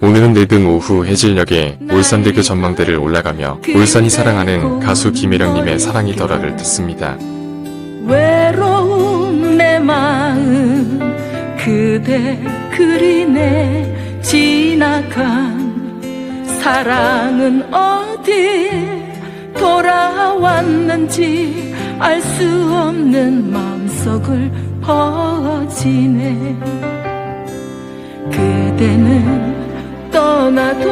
오늘은 늦은 오후 해질녘에 울산대교 전망대를 올라가며 울산이 사랑하는 가수 김혜령님의 사랑이 더라를 듣습니다. 외로운 내 마음 그대 그리네 지나간 사랑은 어디 돌아왔는지 알 수 없는 마음속을 퍼지네 그대는 떠나도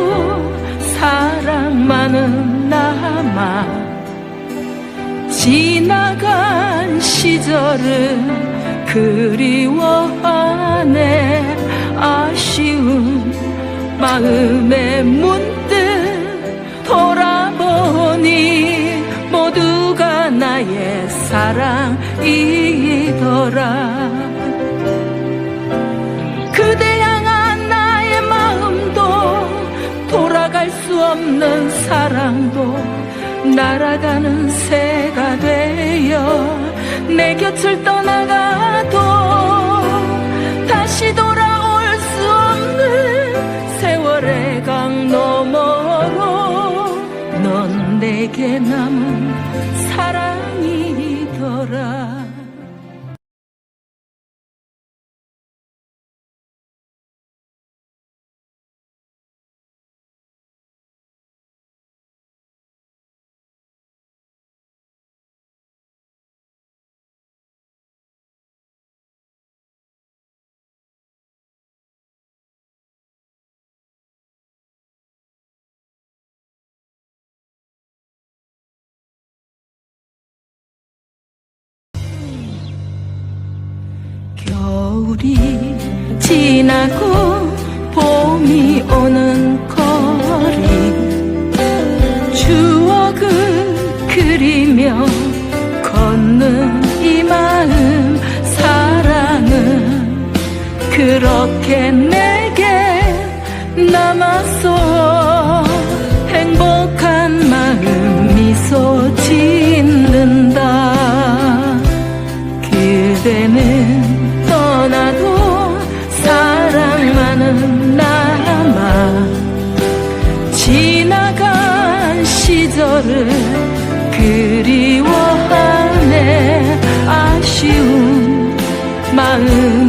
사랑만은 남아. 지나간 시절을 그리워하네. 아쉬운 마음에 문득 돌아보니 모두가 나의 사랑이더라 없는 사랑도 날아가는 새가 되어 내 곁을 떠나가도 다시 돌아올 수 없는 세월의 강 너머로 넌 내게 남은 사랑 겨울이 지나고 봄이 오는 거리. 추억을 그리며 걷는 이 마음 사랑은 그렇게 내게 남았어 행복한 마음 미소 짓는다. 그대는 너를 그리워하네. 아쉬운 마음